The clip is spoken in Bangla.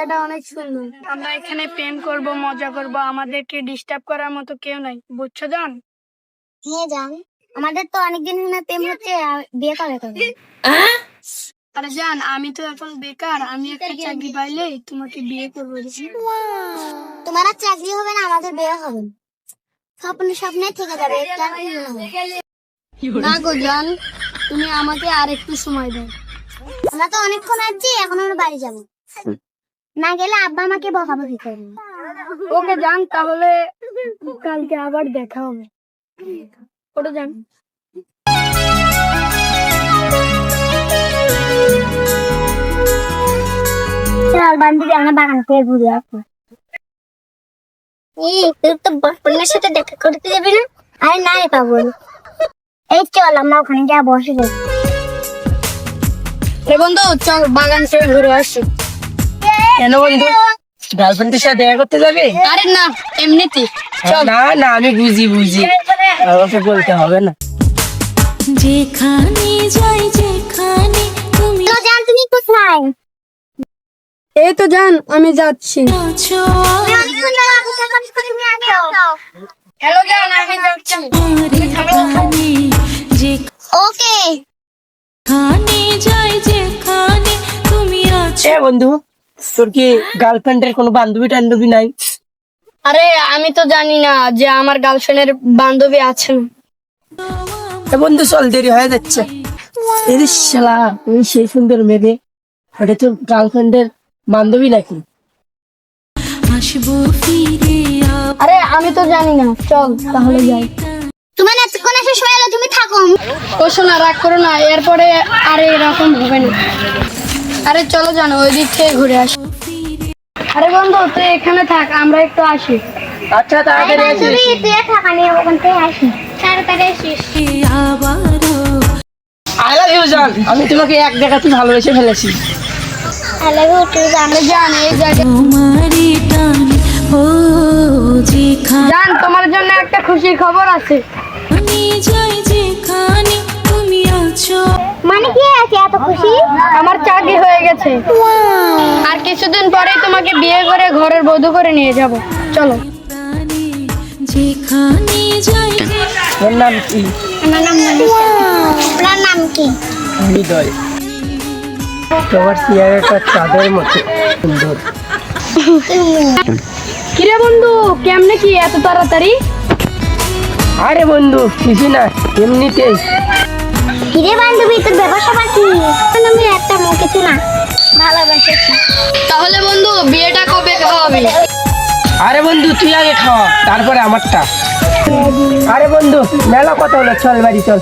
জায়গাটা অনেক সুন্দর। আমরা এখানে প্রেম করব মজা করব আমাদেরকে ডিস্টার্ব করার মতো কেউ নাই। বুঝছ জান? হ্যাঁ জান। আমাদের তো অনেকদিন না প্রেম হচ্ছে বিয়ে কবে? করবে আরে জান আমি তো এখন বেকার। আমি একটা চাকরি পাইলে তোমাকে বিয়ে করব তোমার আর চাকরি হবে না আমাদের বিয়ে হবে। স্বপ্ন স্বপ্নে থেকে যাবে না গো জান তুমি আমাকে আর একটু সময় দাও। আমরা তো অনেকক্ষণ আছি এখন আমরা বাড়ি যাব। না গেলে আব্বা আমাকে বকাবকি করবে। ওকে জান তাহলে কালকে আবার দেখা হবে। ওটা জান চল বান্ধবী আমরা বাগান থেকে ঘুরে আসব। এই তুই তো সাথে দেখা করতে যাবি না? আরে না রে পাগল। এই চল আমরা ওখানে যা বসে যাই। বন্ধু চল বাগান থেকে ঘুরে আসি। কেন বন্ধু? গার্লফ্রেন্ডের সাথে দেখা করতে যাবে? আরে না এমনিতে না না আমি বুঝি বুঝি। আমাকে বলতে হবে না। যেখানে যাই যেখানে তুমি। তো জান তুমি কোথায়? এই তো জান আমি যাচ্ছি। হ্যালো জান আমি ওকে। যেখানে যাই যেখানে তুমি আছো। বন্ধু তোর কি গার্লফ্রেন্ডের কোনো বান্ধবী টান্ধবী নাই? আরে আমি তো জানি না যে আমার গার্লফ্রেন্ডের বান্ধবী আছে। এ বন্ধু চল দেরি হয়ে যাচ্ছে। এরে শালা তুমি সেই সুন্দর মেয়ে ওটা তো গার্লফ্রেন্ডের বান্ধবী নাকি? আরে আমি তো জানি না। চল তাহলে যাই। তোমার এতক্ষণ এসে শুয়ে এলো তুমি থাকো। ও শোনা রাগ করো না এরপরে আর এরকম হবে না। আরে চলো জানো ওই দিক থেকে ঘুরে আসি। আরে বন্ধু তুই এখানে থাক আমরা একটু আসি। আচ্ছা তাড়াতাড়ি আসিস। তুমি তুই থাকা নিয়ে ওখান থেকে আসি। তাড়াতাড়ি আসিস। আই লাভ ইউ জান আমি তোমাকে এক দেখাতে ভালোবেসে ফেলেছি। হ্যালো তুই আরে জান এই জায়গায় তোমারই টানে ও যেখানে জান তোমার জন্য একটা খুশির খবর আছে। যাই যেখানে তুমি আছো। মানে কি আছে? এত খুশি? আমার চাকরি হয়ে গেছে। আর কিছুদিন পরেই তোমাকে বিয়ে করে ঘরের বধূ করে নিয়ে যাব। চলো। যেখানে যাই ওর নাম কি? আমার নাম মনীষা। আপনার নাম কি? হৃদয়। তোমার চেয়ারটা চাঁদের মতো। সুন্দর। কিরে বন্ধু কেমনে কি এত তাড়াতাড়ি? আরে বন্ধু কিছু না এমনিতেই। কিরে বান্ধবী তোর ব্যবসা বাকি আমি একটা মুখ কিছু না। ভালোবাসেছি তাহলে বন্ধু বিয়েটা কবে খাওয়াবি? আরে বন্ধু তুই আগে খাওয়া তারপরে আমারটা। আরে বন্ধু মেলা কথা হলো চল বাড়ি চল।